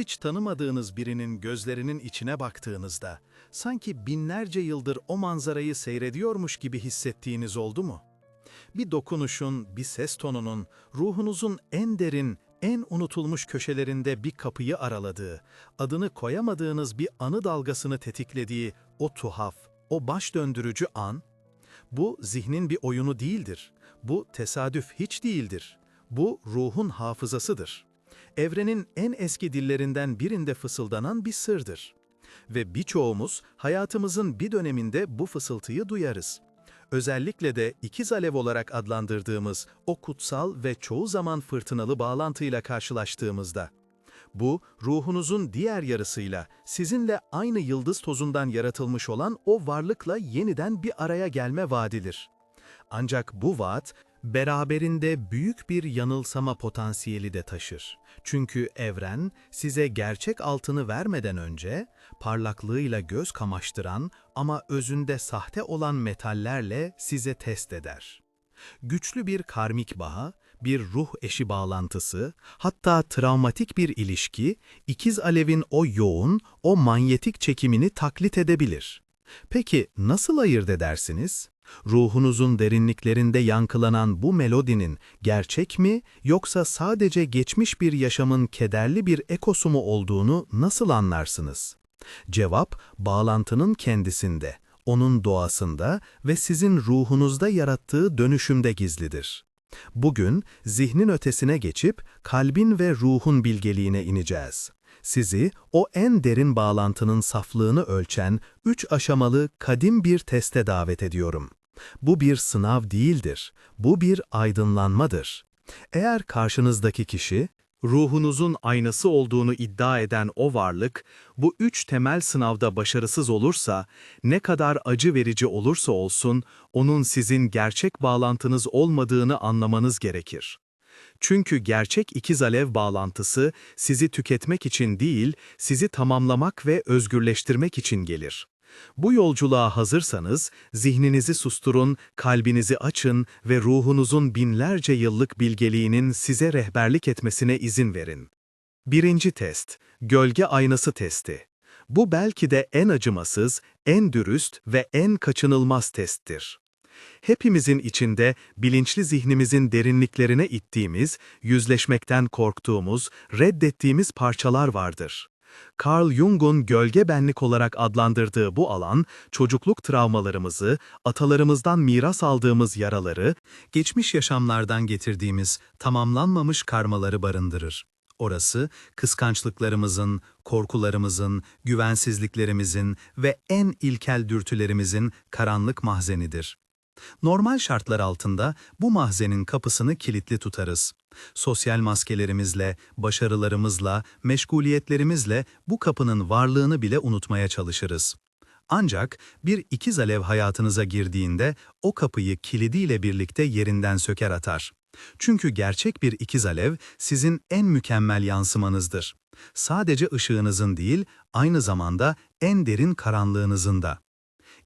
Hiç tanımadığınız birinin gözlerinin içine baktığınızda, sanki binlerce yıldır o manzarayı seyrediyormuş gibi hissettiğiniz oldu mu? Bir dokunuşun, bir ses tonunun, ruhunuzun en derin, en unutulmuş köşelerinde bir kapıyı araladığı, adını koyamadığınız bir anı dalgasını tetiklediği o tuhaf, o baş döndürücü an, bu zihnin bir oyunu değildir. Bu tesadüf hiç değildir. Bu ruhun hafızasıdır. Evrenin en eski dillerinden birinde fısıldanan bir sırdır. Ve birçoğumuz hayatımızın bir döneminde bu fısıltıyı duyarız. Özellikle de ikiz alev olarak adlandırdığımız o kutsal ve çoğu zaman fırtınalı bağlantıyla karşılaştığımızda. Bu, ruhunuzun diğer yarısıyla, sizinle aynı yıldız tozundan yaratılmış olan o varlıkla yeniden bir araya gelme vaadidir. Ancak bu vaat, beraberinde büyük bir yanılsama potansiyeli de taşır. Çünkü evren, size gerçek altını vermeden önce, parlaklığıyla göz kamaştıran ama özünde sahte olan metallerle size test eder. Güçlü bir karmik bağ, bir ruh eşi bağlantısı, hatta travmatik bir ilişki, ikiz alevin o yoğun, o manyetik çekimini taklit edebilir. Peki nasıl ayırt edersiniz? Ruhunuzun derinliklerinde yankılanan bu melodinin gerçek mi yoksa sadece geçmiş bir yaşamın kederli bir ekosu mu olduğunu nasıl anlarsınız? Cevap, bağlantının kendisinde, onun doğasında ve sizin ruhunuzda yarattığı dönüşümde gizlidir. Bugün zihnin ötesine geçip kalbin ve ruhun bilgeliğine ineceğiz. Sizi o en derin bağlantının saflığını ölçen üç aşamalı kadim bir teste davet ediyorum. Bu bir sınav değildir, bu bir aydınlanmadır. Eğer karşınızdaki kişi, ruhunuzun aynası olduğunu iddia eden o varlık, bu üç temel sınavda başarısız olursa, ne kadar acı verici olursa olsun, onun sizin gerçek bağlantınız olmadığını anlamanız gerekir. Çünkü gerçek ikiz alev bağlantısı sizi tüketmek için değil, sizi tamamlamak ve özgürleştirmek için gelir. Bu yolculuğa hazırsanız, zihninizi susturun, kalbinizi açın ve ruhunuzun binlerce yıllık bilgeliğinin size rehberlik etmesine izin verin. Birinci test, gölge aynası testi. Bu belki de en acımasız, en dürüst ve en kaçınılmaz testtir. Hepimizin içinde bilinçli zihnimizin derinliklerine ittiğimiz, yüzleşmekten korktuğumuz, reddettiğimiz parçalar vardır. Carl Jung'un gölge benlik olarak adlandırdığı bu alan, çocukluk travmalarımızı, atalarımızdan miras aldığımız yaraları, geçmiş yaşamlardan getirdiğimiz tamamlanmamış karmaları barındırır. Orası, kıskançlıklarımızın, korkularımızın, güvensizliklerimizin ve en ilkel dürtülerimizin karanlık mahzenidir. Normal şartlar altında bu mahzenin kapısını kilitli tutarız. Sosyal maskelerimizle, başarılarımızla, meşguliyetlerimizle bu kapının varlığını bile unutmaya çalışırız. Ancak bir ikiz alev hayatınıza girdiğinde o kapıyı kilidiyle birlikte yerinden söker atar. Çünkü gerçek bir ikiz alev sizin en mükemmel yansımanızdır. Sadece ışığınızın değil, aynı zamanda en derin karanlığınızın da.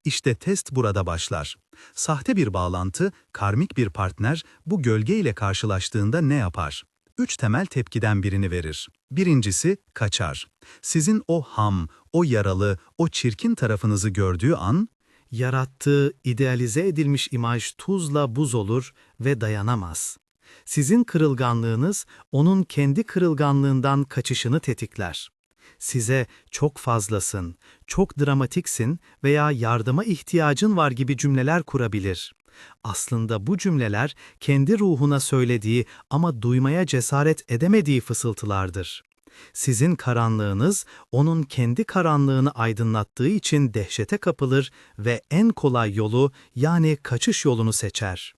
İşte test burada başlar. Sahte bir bağlantı, karmik bir partner bu gölge ile karşılaştığında ne yapar? Üç temel tepkiden birini verir. Birincisi, kaçar. Sizin o ham, o yaralı, o çirkin tarafınızı gördüğü an, yarattığı idealize edilmiş imaj tuzla buz olur ve dayanamaz. Sizin kırılganlığınız, onun kendi kırılganlığından kaçışını tetikler size çok fazlasın, çok dramatiksin veya yardıma ihtiyacın var gibi cümleler kurabilir. Aslında bu cümleler kendi ruhuna söylediği ama duymaya cesaret edemediği fısıltılardır. Sizin karanlığınız onun kendi karanlığını aydınlattığı için dehşete kapılır ve en kolay yolu yani kaçış yolunu seçer.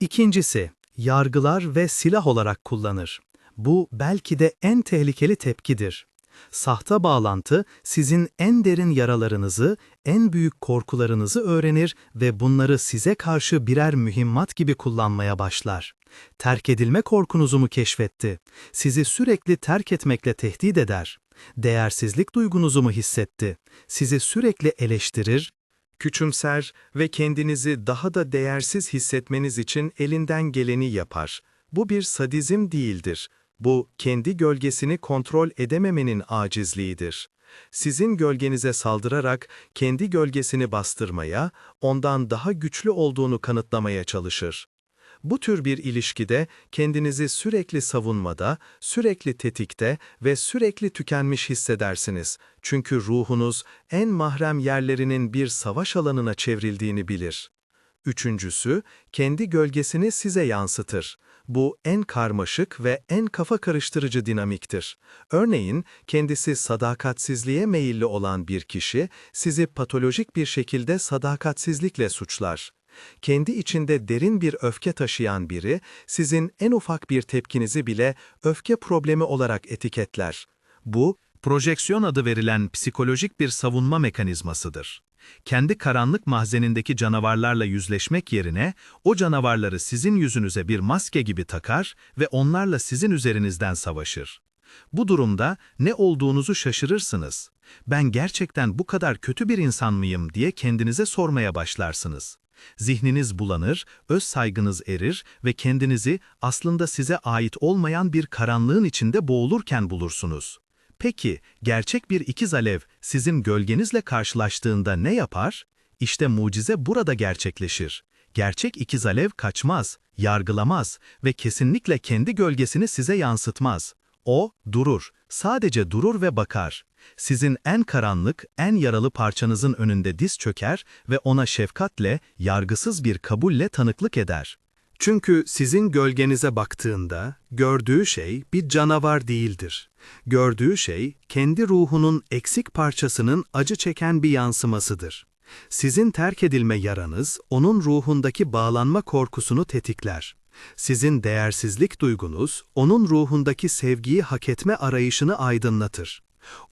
İkincisi, yargılar ve silah olarak kullanır. Bu belki de en tehlikeli tepkidir. Sahte bağlantı sizin en derin yaralarınızı, en büyük korkularınızı öğrenir ve bunları size karşı birer mühimmat gibi kullanmaya başlar. Terk edilme korkunuzu mu keşfetti? Sizi sürekli terk etmekle tehdit eder. Değersizlik duygunuzu mu hissetti? Sizi sürekli eleştirir, küçümser ve kendinizi daha da değersiz hissetmeniz için elinden geleni yapar. Bu bir sadizm değildir. Bu, kendi gölgesini kontrol edememenin acizliğidir. Sizin gölgenize saldırarak kendi gölgesini bastırmaya, ondan daha güçlü olduğunu kanıtlamaya çalışır. Bu tür bir ilişkide kendinizi sürekli savunmada, sürekli tetikte ve sürekli tükenmiş hissedersiniz. Çünkü ruhunuz en mahrem yerlerinin bir savaş alanına çevrildiğini bilir. Üçüncüsü, kendi gölgesini size yansıtır. Bu en karmaşık ve en kafa karıştırıcı dinamiktir. Örneğin, kendisi sadakatsizliğe meyilli olan bir kişi, sizi patolojik bir şekilde sadakatsizlikle suçlar. Kendi içinde derin bir öfke taşıyan biri, sizin en ufak bir tepkinizi bile öfke problemi olarak etiketler. Bu, projeksiyon adı verilen psikolojik bir savunma mekanizmasıdır. Kendi karanlık mahzenindeki canavarlarla yüzleşmek yerine, o canavarları sizin yüzünüze bir maske gibi takar ve onlarla sizin üzerinizden savaşır. Bu durumda ne olduğunuzu şaşırırsınız. Ben gerçekten bu kadar kötü bir insan mıyım diye kendinize sormaya başlarsınız. Zihniniz bulanır, öz saygınız erir ve kendinizi aslında size ait olmayan bir karanlığın içinde boğulurken bulursunuz. Peki, gerçek bir ikiz alev sizin gölgenizle karşılaştığında ne yapar? İşte mucize burada gerçekleşir. Gerçek ikiz alev kaçmaz, yargılamaz ve kesinlikle kendi gölgesini size yansıtmaz. O, durur, sadece durur ve bakar. Sizin en karanlık, en yaralı parçanızın önünde diz çöker ve ona şefkatle, yargısız bir kabulle tanıklık eder. Çünkü sizin gölgenize baktığında, gördüğü şey bir canavar değildir. Gördüğü şey, kendi ruhunun eksik parçasının acı çeken bir yansımasıdır. Sizin terk edilme yaranız, onun ruhundaki bağlanma korkusunu tetikler. Sizin değersizlik duygunuz, onun ruhundaki sevgiyi hak etme arayışını aydınlatır.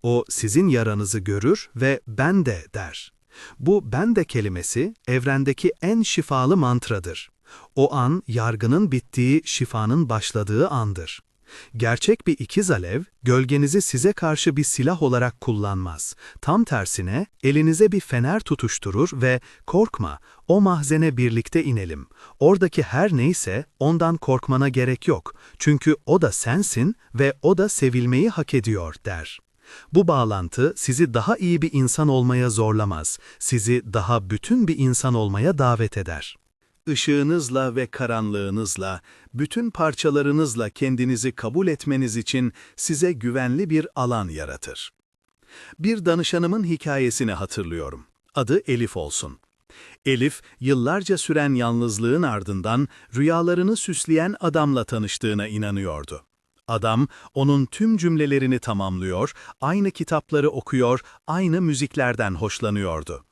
O sizin yaranızı görür ve ben de der. Bu ben de kelimesi evrendeki en şifalı mantradır. O an yargının bittiği, şifanın başladığı andır. Gerçek bir ikiz alev, gölgenizi size karşı bir silah olarak kullanmaz. Tam tersine elinize bir fener tutuşturur ve korkma, o mahzene birlikte inelim. Oradaki her neyse ondan korkmana gerek yok. Çünkü o da sensin ve o da sevilmeyi hak ediyor der. Bu bağlantı sizi daha iyi bir insan olmaya zorlamaz, sizi daha bütün bir insan olmaya davet eder. Işığınızla ve karanlığınızla, bütün parçalarınızla kendinizi kabul etmeniz için size güvenli bir alan yaratır. Bir danışanımın hikayesini hatırlıyorum. Adı Elif olsun. Elif, yıllarca süren yalnızlığın ardından rüyalarını süsleyen adamla tanıştığına inanıyordu. Adam, onun tüm cümlelerini tamamlıyor, aynı kitapları okuyor, aynı müziklerden hoşlanıyordu.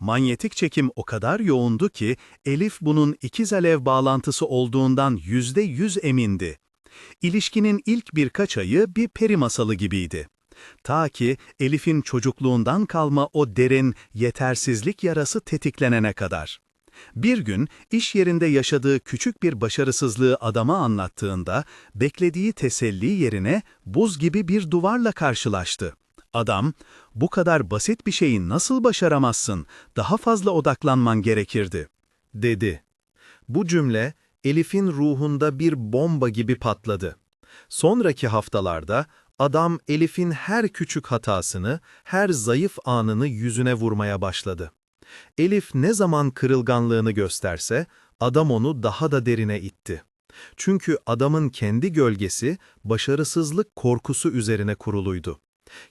Manyetik çekim o kadar yoğundu ki Elif bunun ikiz alev bağlantısı olduğundan yüzde yüz emindi. İlişkinin ilk birkaç ayı bir peri masalı gibiydi. Ta ki Elif'in çocukluğundan kalma o derin, yetersizlik yarası tetiklenene kadar. Bir gün iş yerinde yaşadığı küçük bir başarısızlığı adama anlattığında beklediği teselli yerine buz gibi bir duvarla karşılaştı. Adam, bu kadar basit bir şeyi nasıl başaramazsın, daha fazla odaklanman gerekirdi, dedi. Bu cümle Elif'in ruhunda bir bomba gibi patladı. Sonraki haftalarda adam Elif'in her küçük hatasını, her zayıf anını yüzüne vurmaya başladı. Elif ne zaman kırılganlığını gösterse, adam onu daha da derine itti. Çünkü adamın kendi gölgesi, başarısızlık korkusu üzerine kuruluydu.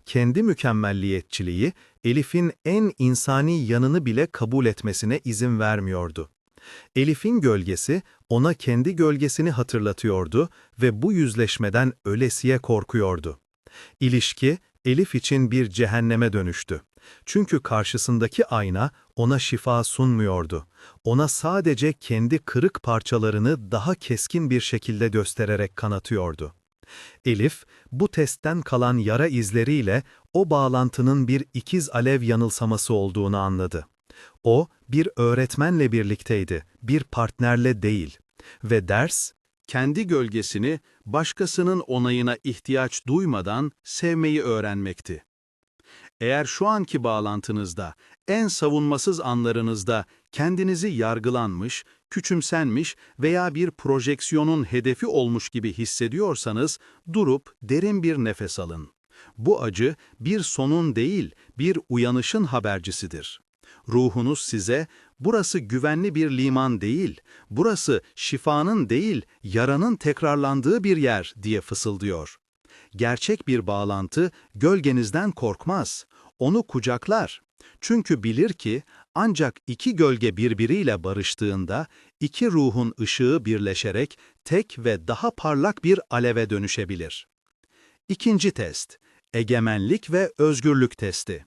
Kendi mükemmelliyetçiliği, Elif'in en insani yanını bile kabul etmesine izin vermiyordu. Elif'in gölgesi, ona kendi gölgesini hatırlatıyordu ve bu yüzleşmeden ölesiye korkuyordu. İlişki, Elif için bir cehenneme dönüştü. Çünkü karşısındaki ayna ona şifa sunmuyordu. Ona sadece kendi kırık parçalarını daha keskin bir şekilde göstererek kanatıyordu. Elif, bu testten kalan yara izleriyle o bağlantının bir ikiz alev yanılsaması olduğunu anladı. O, bir öğretmenle birlikteydi, bir partnerle değil. Ve ders, kendi gölgesini başkasının onayına ihtiyaç duymadan sevmeyi öğrenmekti. Eğer şu anki bağlantınızda, en savunmasız anlarınızda kendinizi yargılanmış, küçümsenmiş veya bir projeksiyonun hedefi olmuş gibi hissediyorsanız durup derin bir nefes alın. Bu acı bir sonun değil, bir uyanışın habercisidir. Ruhunuz size, burası güvenli bir liman değil, burası şifanın değil, yaranın tekrarlandığı bir yer diye fısıldıyor. Gerçek bir bağlantı gölgenizden korkmaz, onu kucaklar. Çünkü bilir ki ancak iki gölge birbiriyle barıştığında iki ruhun ışığı birleşerek tek ve daha parlak bir aleve dönüşebilir. İkinci test, egemenlik ve özgürlük testi.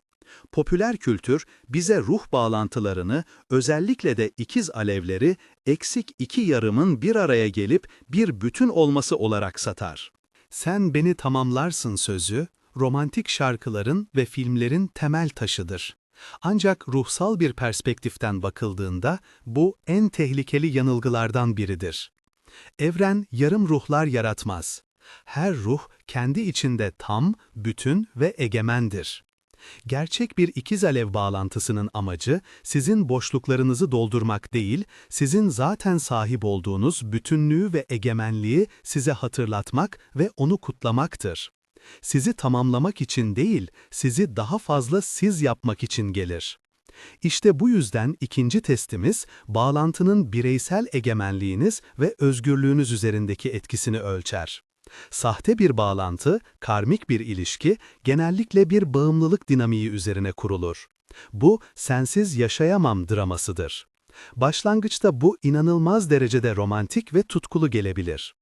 Popüler kültür bize ruh bağlantılarını, özellikle de ikiz alevleri, eksik iki yarımın bir araya gelip bir bütün olması olarak satar. Sen beni tamamlarsın sözü, romantik şarkıların ve filmlerin temel taşıdır. Ancak ruhsal bir perspektiften bakıldığında bu en tehlikeli yanılgılardan biridir. Evren yarım ruhlar yaratmaz. Her ruh kendi içinde tam, bütün ve egemendir. Gerçek bir ikiz alev bağlantısının amacı sizin boşluklarınızı doldurmak değil, sizin zaten sahip olduğunuz bütünlüğü ve egemenliği size hatırlatmak ve onu kutlamaktır. Sizi tamamlamak için değil, sizi daha fazla siz yapmak için gelir. İşte bu yüzden ikinci testimiz, bağlantının bireysel egemenliğiniz ve özgürlüğünüz üzerindeki etkisini ölçer. Sahte bir bağlantı, karmik bir ilişki, genellikle bir bağımlılık dinamiği üzerine kurulur. Bu, sensiz yaşayamam dramasıdır. Başlangıçta bu inanılmaz derecede romantik ve tutkulu gelebilir.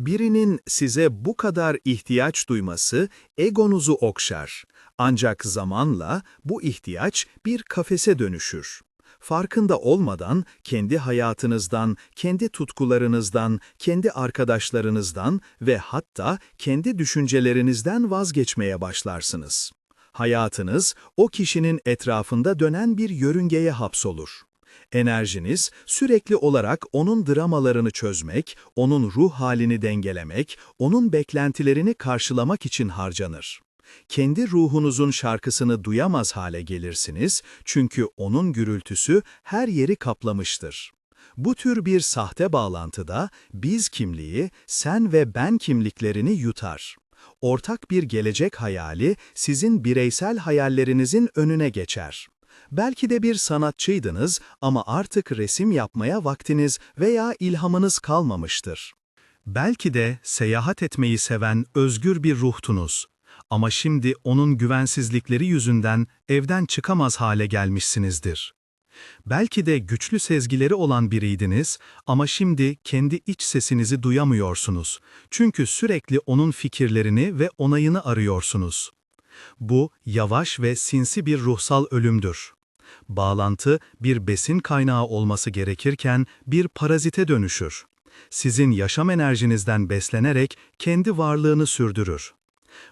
Birinin size bu kadar ihtiyaç duyması egonuzu okşar. Ancak zamanla bu ihtiyaç bir kafese dönüşür. Farkında olmadan kendi hayatınızdan, kendi tutkularınızdan, kendi arkadaşlarınızdan ve hatta kendi düşüncelerinizden vazgeçmeye başlarsınız. Hayatınız o kişinin etrafında dönen bir yörüngeye hapsolur. Enerjiniz sürekli olarak onun dramalarını çözmek, onun ruh halini dengelemek, onun beklentilerini karşılamak için harcanır. Kendi ruhunuzun şarkısını duyamaz hale gelirsiniz çünkü onun gürültüsü her yeri kaplamıştır. Bu tür bir sahte bağlantıda biz kimliği, sen ve ben kimliklerini yutar. Ortak bir gelecek hayali sizin bireysel hayallerinizin önüne geçer. Belki de bir sanatçıydınız ama artık resim yapmaya vaktiniz veya ilhamınız kalmamıştır. Belki de seyahat etmeyi seven özgür bir ruhtunuz. Ama şimdi onun güvensizlikleri yüzünden evden çıkamaz hale gelmişsinizdir. Belki de güçlü sezgileri olan biriydiniz ama şimdi kendi iç sesinizi duyamıyorsunuz. Çünkü sürekli onun fikirlerini ve onayını arıyorsunuz. Bu yavaş ve sinsi bir ruhsal ölümdür. Bağlantı bir besin kaynağı olması gerekirken bir parazite dönüşür. Sizin yaşam enerjinizden beslenerek kendi varlığını sürdürür.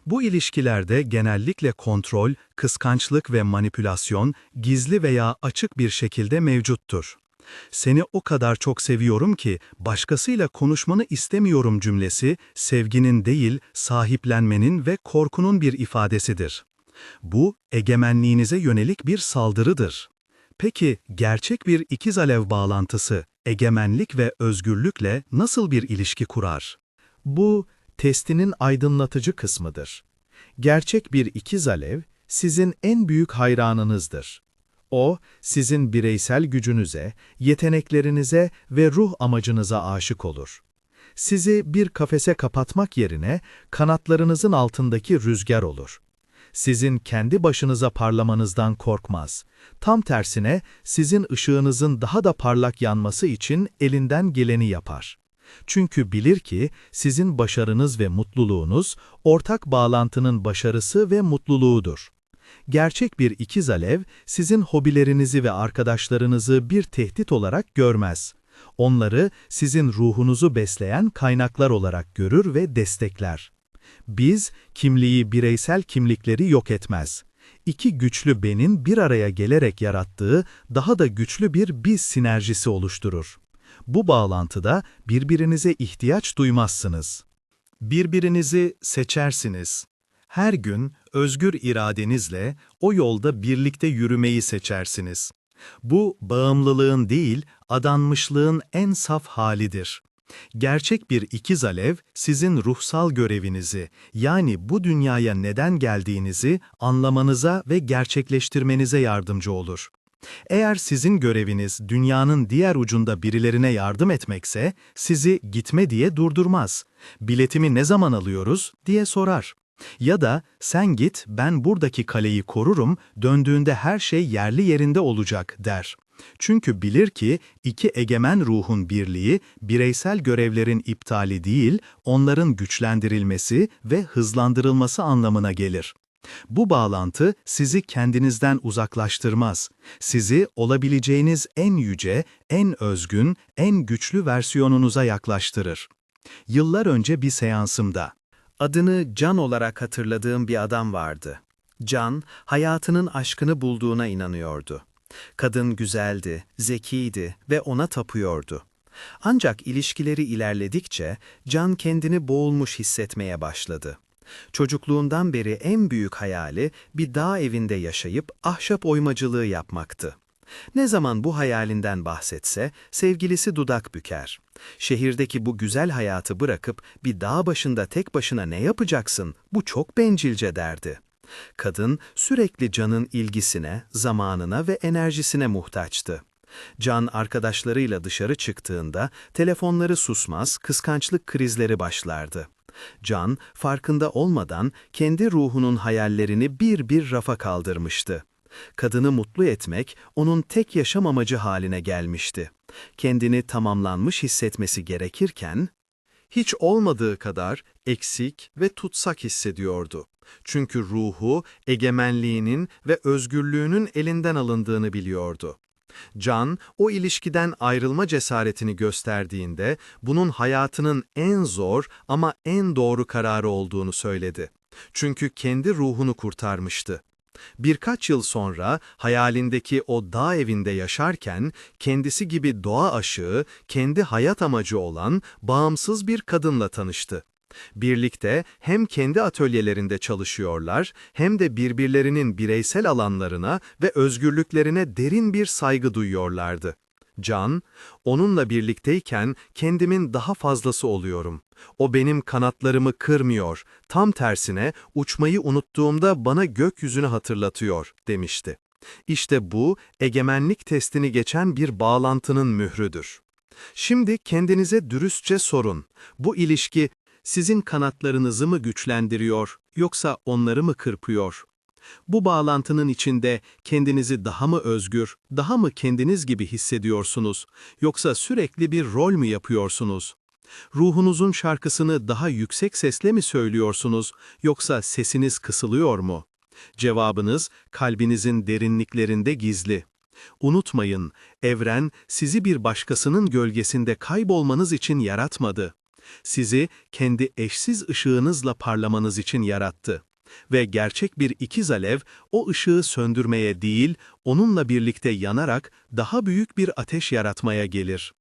Bu ilişkilerde genellikle kontrol, kıskançlık ve manipülasyon gizli veya açık bir şekilde mevcuttur. Seni o kadar çok seviyorum ki başkasıyla konuşmanı istemiyorum cümlesi sevginin değil, sahiplenmenin ve korkunun bir ifadesidir. Bu, egemenliğinize yönelik bir saldırıdır. Peki, gerçek bir ikiz alev bağlantısı, egemenlik ve özgürlükle nasıl bir ilişki kurar? Bu, testinin aydınlatıcı kısmıdır. Gerçek bir ikiz alev, sizin en büyük hayranınızdır. O, sizin bireysel gücünüze, yeteneklerinize ve ruh amacınıza aşık olur. Sizi bir kafese kapatmak yerine kanatlarınızın altındaki rüzgar olur. Sizin kendi başınıza parlamanızdan korkmaz. Tam tersine sizin ışığınızın daha da parlak yanması için elinden geleni yapar. Çünkü bilir ki sizin başarınız ve mutluluğunuz ortak bağlantının başarısı ve mutluluğudur. Gerçek bir ikiz alev sizin hobilerinizi ve arkadaşlarınızı bir tehdit olarak görmez. Onları sizin ruhunuzu besleyen kaynaklar olarak görür ve destekler. Biz, kimliği bireysel kimlikleri yok etmez. İki güçlü benin bir araya gelerek yarattığı daha da güçlü bir biz sinerjisi oluşturur. Bu bağlantıda birbirinize ihtiyaç duymazsınız. Birbirinizi seçersiniz. Her gün özgür iradenizle o yolda birlikte yürümeyi seçersiniz. Bu bağımlılığın değil, adanmışlığın en saf halidir. Gerçek bir ikiz alev sizin ruhsal görevinizi, yani bu dünyaya neden geldiğinizi anlamanıza ve gerçekleştirmenize yardımcı olur. Eğer sizin göreviniz dünyanın diğer ucunda birilerine yardım etmekse, sizi gitme diye durdurmaz. Biletimi ne zaman alıyoruz diye sorar. Ya da sen git ben buradaki kaleyi korurum, döndüğünde her şey yerli yerinde olacak der. Çünkü bilir ki iki egemen ruhun birliği bireysel görevlerin iptali değil, onların güçlendirilmesi ve hızlandırılması anlamına gelir. Bu bağlantı sizi kendinizden uzaklaştırmaz. Sizi olabileceğiniz en yüce, en özgün, en güçlü versiyonunuza yaklaştırır. Yıllar önce bir seansımda adını Can olarak hatırladığım bir adam vardı. Can, hayatının aşkını bulduğuna inanıyordu. Kadın güzeldi, zekiydi ve ona tapıyordu. Ancak ilişkileri ilerledikçe Can kendini boğulmuş hissetmeye başladı. Çocukluğundan beri en büyük hayali bir dağ evinde yaşayıp ahşap oymacılığı yapmaktı. Ne zaman bu hayalinden bahsetse sevgilisi dudak büker. Şehirdeki bu güzel hayatı bırakıp bir dağ başında tek başına ne yapacaksın? Bu çok bencilce derdi. Kadın sürekli Can'ın ilgisine, zamanına ve enerjisine muhtaçtı. Can arkadaşlarıyla dışarı çıktığında telefonları susmaz, kıskançlık krizleri başlardı. Can, farkında olmadan kendi ruhunun hayallerini bir bir rafa kaldırmıştı. Kadını mutlu etmek onun tek yaşam amacı haline gelmişti. Kendini tamamlanmış hissetmesi gerekirken, hiç olmadığı kadar eksik ve tutsak hissediyordu. Çünkü ruhu, egemenliğinin ve özgürlüğünün elinden alındığını biliyordu. Can, o ilişkiden ayrılma cesaretini gösterdiğinde bunun hayatının en zor ama en doğru kararı olduğunu söyledi. Çünkü kendi ruhunu kurtarmıştı. Birkaç yıl sonra hayalindeki o dağ evinde yaşarken kendisi gibi doğa aşığı, kendi hayat amacı olan bağımsız bir kadınla tanıştı. Birlikte hem kendi atölyelerinde çalışıyorlar hem de birbirlerinin bireysel alanlarına ve özgürlüklerine derin bir saygı duyuyorlardı. Can, onunla birlikteyken kendimin daha fazlası oluyorum. O benim kanatlarımı kırmıyor, tam tersine uçmayı unuttuğumda bana gökyüzünü hatırlatıyor, demişti. İşte bu, egemenlik testini geçen bir bağlantının mührüdür. Şimdi kendinize dürüstçe sorun. Bu ilişki sizin kanatlarınızı mı güçlendiriyor yoksa onları mı kırpıyor? Bu bağlantının içinde kendinizi daha mı özgür, daha mı kendiniz gibi hissediyorsunuz yoksa sürekli bir rol mü yapıyorsunuz? Ruhunuzun şarkısını daha yüksek sesle mi söylüyorsunuz yoksa sesiniz kısılıyor mu? Cevabınız kalbinizin derinliklerinde gizli. Unutmayın, evren sizi bir başkasının gölgesinde kaybolmanız için yaratmadı. Sizi kendi eşsiz ışığınızla parlamanız için yarattı. Ve gerçek bir ikiz alev o ışığı söndürmeye değil, onunla birlikte yanarak daha büyük bir ateş yaratmaya gelir.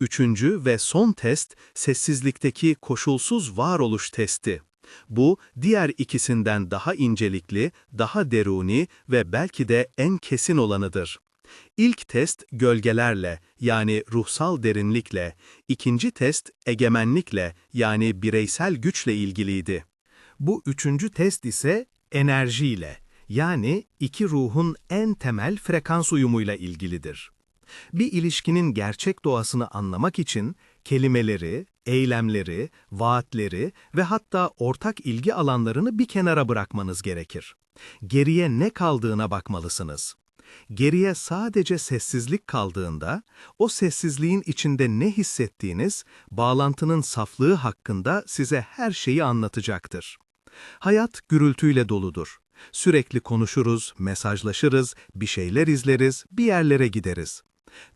Üçüncü ve son test, sessizlikteki koşulsuz varoluş testi. Bu, diğer ikisinden daha incelikli, daha deruni ve belki de en kesin olanıdır. İlk test gölgelerle yani ruhsal derinlikle, ikinci test egemenlikle yani bireysel güçle ilgiliydi. Bu üçüncü test ise enerjiyle yani iki ruhun en temel frekans uyumuyla ilgilidir. Bir ilişkinin gerçek doğasını anlamak için kelimeleri, eylemleri, vaatleri ve hatta ortak ilgi alanlarını bir kenara bırakmanız gerekir. Geriye ne kaldığına bakmalısınız. Geriye sadece sessizlik kaldığında, o sessizliğin içinde ne hissettiğiniz, bağlantının saflığı hakkında size her şeyi anlatacaktır. Hayat gürültüyle doludur. Sürekli konuşuruz, mesajlaşırız, bir şeyler izleriz, bir yerlere gideriz.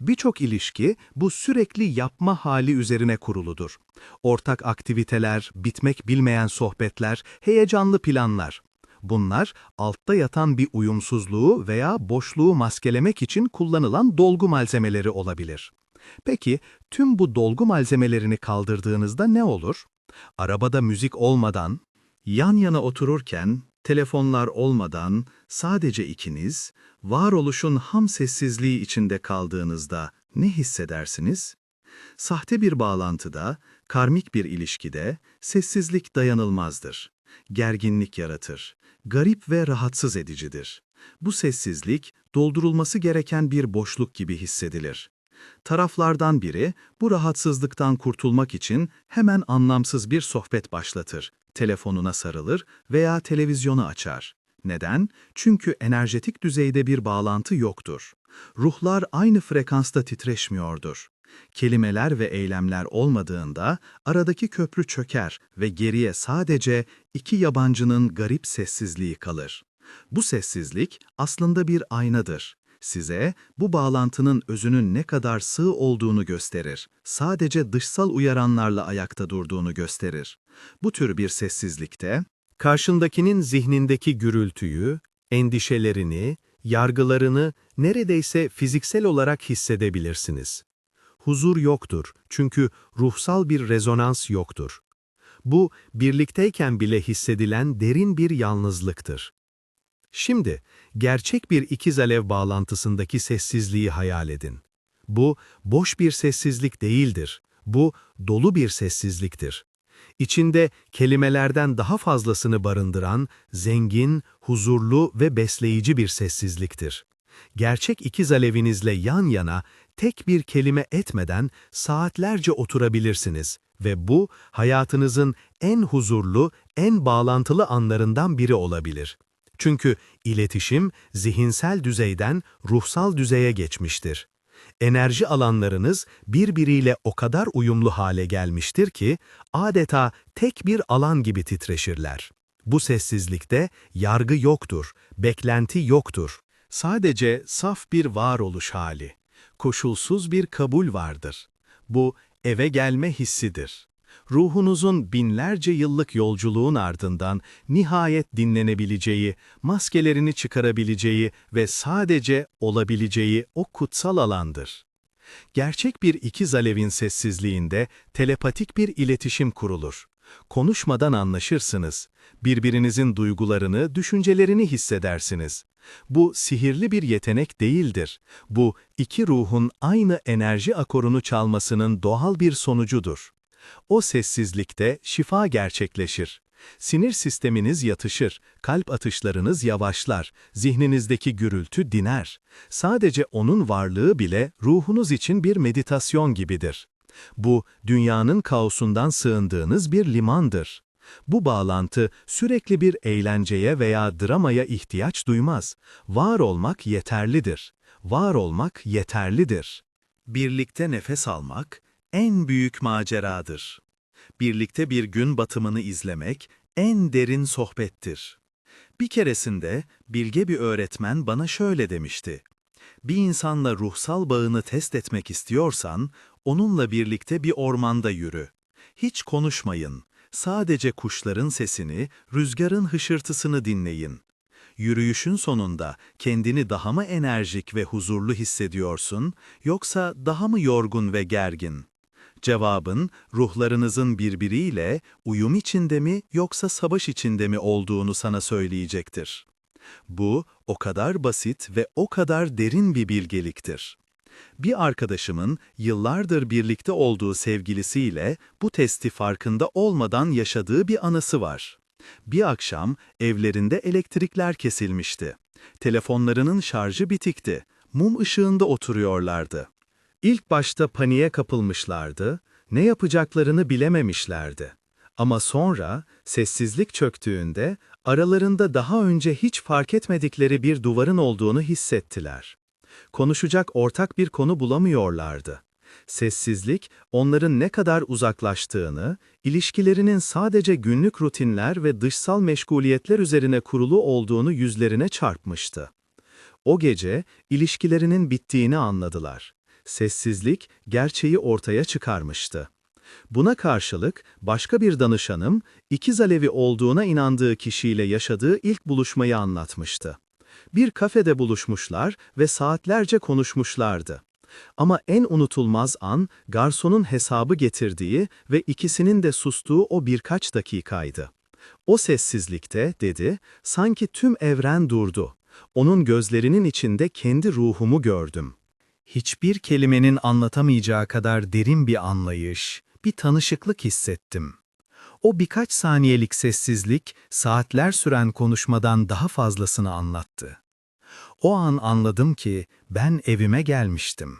Birçok ilişki bu sürekli yapma hali üzerine kuruludur. Ortak aktiviteler, bitmek bilmeyen sohbetler, heyecanlı planlar. Bunlar altta yatan bir uyumsuzluğu veya boşluğu maskelemek için kullanılan dolgu malzemeleri olabilir. Peki tüm bu dolgu malzemelerini kaldırdığınızda ne olur? Arabada müzik olmadan, yan yana otururken, telefonlar olmadan sadece ikiniz, varoluşun ham sessizliği içinde kaldığınızda ne hissedersiniz? Sahte bir bağlantıda, karmik bir ilişkide sessizlik dayanılmazdır. Gerginlik yaratır. Garip ve rahatsız edicidir. Bu sessizlik doldurulması gereken bir boşluk gibi hissedilir. Taraflardan biri bu rahatsızlıktan kurtulmak için hemen anlamsız bir sohbet başlatır. Telefonuna sarılır veya televizyonu açar. Neden? Çünkü enerjetik düzeyde bir bağlantı yoktur. Ruhlar aynı frekansta titreşmiyordur. Kelimeler ve eylemler olmadığında aradaki köprü çöker ve geriye sadece iki yabancının garip sessizliği kalır. Bu sessizlik aslında bir aynadır. Size bu bağlantının özünün ne kadar sığ olduğunu gösterir. Sadece dışsal uyaranlarla ayakta durduğunu gösterir. Bu tür bir sessizlikte karşındakinin zihnindeki gürültüyü, endişelerini, yargılarını neredeyse fiziksel olarak hissedebilirsiniz. Huzur yoktur çünkü ruhsal bir rezonans yoktur. Bu, birlikteyken bile hissedilen derin bir yalnızlıktır. Şimdi, gerçek bir ikiz alev bağlantısındaki sessizliği hayal edin. Bu, boş bir sessizlik değildir. Bu, dolu bir sessizliktir. İçinde kelimelerden daha fazlasını barındıran, zengin, huzurlu ve besleyici bir sessizliktir. Gerçek ikiz alevinizle yan yana, tek bir kelime etmeden saatlerce oturabilirsiniz ve bu, hayatınızın en huzurlu, en bağlantılı anlarından biri olabilir. Çünkü iletişim zihinsel düzeyden ruhsal düzeye geçmiştir. Enerji alanlarınız birbiriyle o kadar uyumlu hale gelmiştir ki adeta tek bir alan gibi titreşirler. Bu sessizlikte yargı yoktur, beklenti yoktur. Sadece saf bir varoluş hali, koşulsuz bir kabul vardır. Bu eve gelme hissidir ruhunuzun binlerce yıllık yolculuğun ardından nihayet dinlenebileceği, maskelerini çıkarabileceği ve sadece olabileceği o kutsal alandır. Gerçek bir ikiz alevin sessizliğinde telepatik bir iletişim kurulur. Konuşmadan anlaşırsınız. Birbirinizin duygularını, düşüncelerini hissedersiniz. Bu sihirli bir yetenek değildir. Bu iki ruhun aynı enerji akorunu çalmasının doğal bir sonucudur. O sessizlikte şifa gerçekleşir. Sinir sisteminiz yatışır, kalp atışlarınız yavaşlar, zihninizdeki gürültü diner. Sadece onun varlığı bile ruhunuz için bir meditasyon gibidir. Bu, dünyanın kaosundan sığındığınız bir limandır. Bu bağlantı sürekli bir eğlenceye veya dramaya ihtiyaç duymaz. Var olmak yeterlidir. Var olmak yeterlidir. Birlikte nefes almak, en büyük maceradır. Birlikte bir gün batımını izlemek en derin sohbettir. Bir keresinde bilge bir öğretmen bana şöyle demişti. Bir insanla ruhsal bağını test etmek istiyorsan, onunla birlikte bir ormanda yürü. Hiç konuşmayın. Sadece kuşların sesini, rüzgarın hışırtısını dinleyin. Yürüyüşün sonunda kendini daha mı enerjik ve huzurlu hissediyorsun, yoksa daha mı yorgun ve gergin? Cevabın, ruhlarınızın birbiriyle uyum içinde mi yoksa savaş içinde mi olduğunu sana söyleyecektir. Bu, o kadar basit ve o kadar derin bir bilgeliktir. Bir arkadaşımın yıllardır birlikte olduğu sevgilisiyle bu testi farkında olmadan yaşadığı bir anısı var. Bir akşam evlerinde elektrikler kesilmişti. Telefonlarının şarjı bitikti. Mum ışığında oturuyorlardı. İlk başta paniğe kapılmışlardı, ne yapacaklarını bilememişlerdi. Ama sonra sessizlik çöktüğünde aralarında daha önce hiç fark etmedikleri bir duvarın olduğunu hissettiler. Konuşacak ortak bir konu bulamıyorlardı. Sessizlik, onların ne kadar uzaklaştığını, ilişkilerinin sadece günlük rutinler ve dışsal meşguliyetler üzerine kurulu olduğunu yüzlerine çarpmıştı. O gece ilişkilerinin bittiğini anladılar sessizlik gerçeği ortaya çıkarmıştı. Buna karşılık başka bir danışanım, ikiz alevi olduğuna inandığı kişiyle yaşadığı ilk buluşmayı anlatmıştı. Bir kafede buluşmuşlar ve saatlerce konuşmuşlardı. Ama en unutulmaz an, garsonun hesabı getirdiği ve ikisinin de sustuğu o birkaç dakikaydı. O sessizlikte, dedi, sanki tüm evren durdu. Onun gözlerinin içinde kendi ruhumu gördüm. Hiçbir kelimenin anlatamayacağı kadar derin bir anlayış, bir tanışıklık hissettim. O birkaç saniyelik sessizlik, saatler süren konuşmadan daha fazlasını anlattı. O an anladım ki ben evime gelmiştim.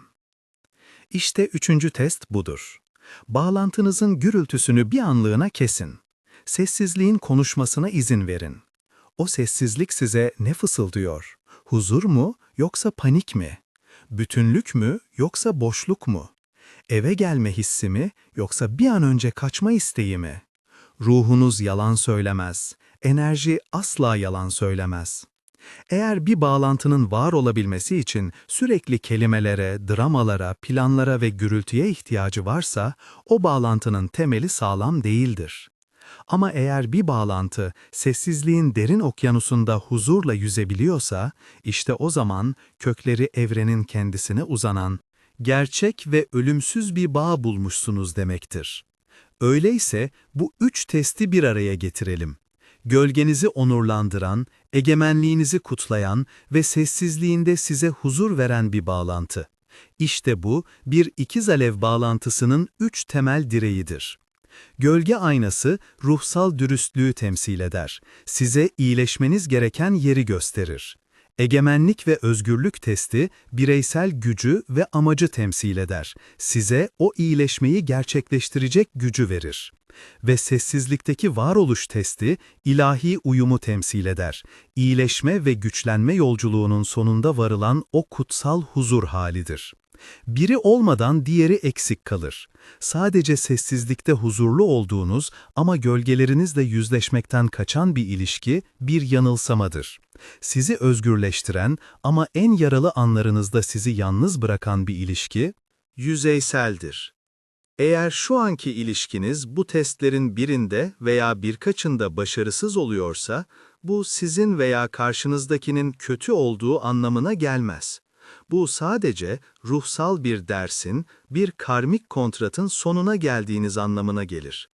İşte üçüncü test budur. Bağlantınızın gürültüsünü bir anlığına kesin. Sessizliğin konuşmasına izin verin. O sessizlik size ne fısıldıyor? Huzur mu yoksa panik mi? Bütünlük mü yoksa boşluk mu? Eve gelme hissi mi yoksa bir an önce kaçma isteği mi? Ruhunuz yalan söylemez. Enerji asla yalan söylemez. Eğer bir bağlantının var olabilmesi için sürekli kelimelere, dramalara, planlara ve gürültüye ihtiyacı varsa, o bağlantının temeli sağlam değildir. Ama eğer bir bağlantı sessizliğin derin okyanusunda huzurla yüzebiliyorsa, işte o zaman kökleri evrenin kendisine uzanan, gerçek ve ölümsüz bir bağ bulmuşsunuz demektir. Öyleyse bu üç testi bir araya getirelim. Gölgenizi onurlandıran, egemenliğinizi kutlayan ve sessizliğinde size huzur veren bir bağlantı. İşte bu, bir ikiz alev bağlantısının üç temel direğidir. Gölge aynası ruhsal dürüstlüğü temsil eder. Size iyileşmeniz gereken yeri gösterir. Egemenlik ve özgürlük testi bireysel gücü ve amacı temsil eder. Size o iyileşmeyi gerçekleştirecek gücü verir. Ve sessizlikteki varoluş testi ilahi uyumu temsil eder. İyileşme ve güçlenme yolculuğunun sonunda varılan o kutsal huzur halidir. Biri olmadan diğeri eksik kalır. Sadece sessizlikte huzurlu olduğunuz ama gölgelerinizle yüzleşmekten kaçan bir ilişki bir yanılsamadır. Sizi özgürleştiren ama en yaralı anlarınızda sizi yalnız bırakan bir ilişki yüzeyseldir. Eğer şu anki ilişkiniz bu testlerin birinde veya birkaçında başarısız oluyorsa, bu sizin veya karşınızdakinin kötü olduğu anlamına gelmez. Bu sadece ruhsal bir dersin, bir karmik kontratın sonuna geldiğiniz anlamına gelir.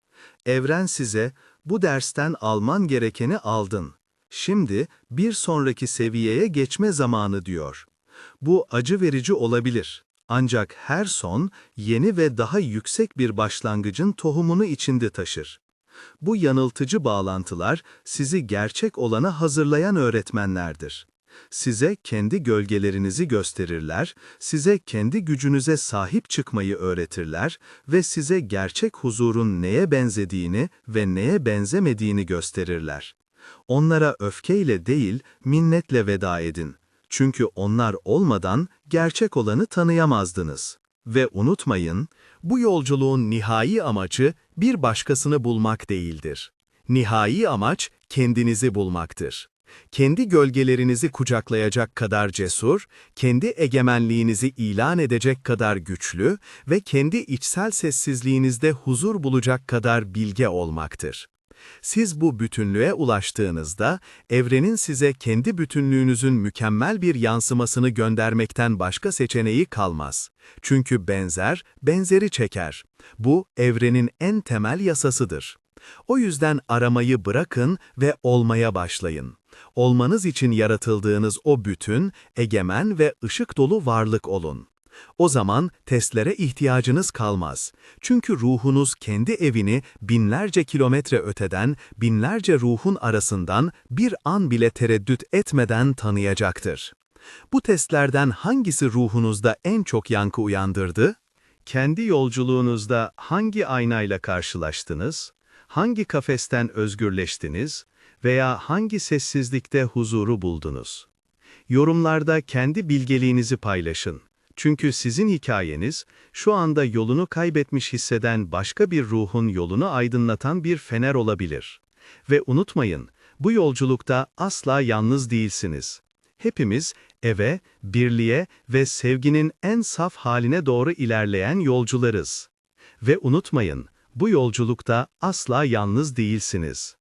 Evren size, bu dersten alman gerekeni aldın. Şimdi bir sonraki seviyeye geçme zamanı diyor. Bu acı verici olabilir. Ancak her son, yeni ve daha yüksek bir başlangıcın tohumunu içinde taşır. Bu yanıltıcı bağlantılar sizi gerçek olana hazırlayan öğretmenlerdir. Size kendi gölgelerinizi gösterirler, size kendi gücünüze sahip çıkmayı öğretirler ve size gerçek huzurun neye benzediğini ve neye benzemediğini gösterirler. Onlara öfkeyle değil, minnetle veda edin. Çünkü onlar olmadan gerçek olanı tanıyamazdınız. Ve unutmayın, bu yolculuğun nihai amacı bir başkasını bulmak değildir. Nihai amaç kendinizi bulmaktır. Kendi gölgelerinizi kucaklayacak kadar cesur, kendi egemenliğinizi ilan edecek kadar güçlü ve kendi içsel sessizliğinizde huzur bulacak kadar bilge olmaktır. Siz bu bütünlüğe ulaştığınızda, evrenin size kendi bütünlüğünüzün mükemmel bir yansımasını göndermekten başka seçeneği kalmaz. Çünkü benzer, benzeri çeker. Bu, evrenin en temel yasasıdır. O yüzden aramayı bırakın ve olmaya başlayın. Olmanız için yaratıldığınız o bütün, egemen ve ışık dolu varlık olun. O zaman testlere ihtiyacınız kalmaz. Çünkü ruhunuz kendi evini binlerce kilometre öteden, binlerce ruhun arasından bir an bile tereddüt etmeden tanıyacaktır. Bu testlerden hangisi ruhunuzda en çok yankı uyandırdı? Kendi yolculuğunuzda hangi aynayla karşılaştınız? Hangi kafesten özgürleştiniz? Veya hangi sessizlikte huzuru buldunuz? Yorumlarda kendi bilgeliğinizi paylaşın. Çünkü sizin hikayeniz, şu anda yolunu kaybetmiş hisseden başka bir ruhun yolunu aydınlatan bir fener olabilir. Ve unutmayın, bu yolculukta asla yalnız değilsiniz. Hepimiz eve, birliğe ve sevginin en saf haline doğru ilerleyen yolcularız. Ve unutmayın, bu yolculukta asla yalnız değilsiniz.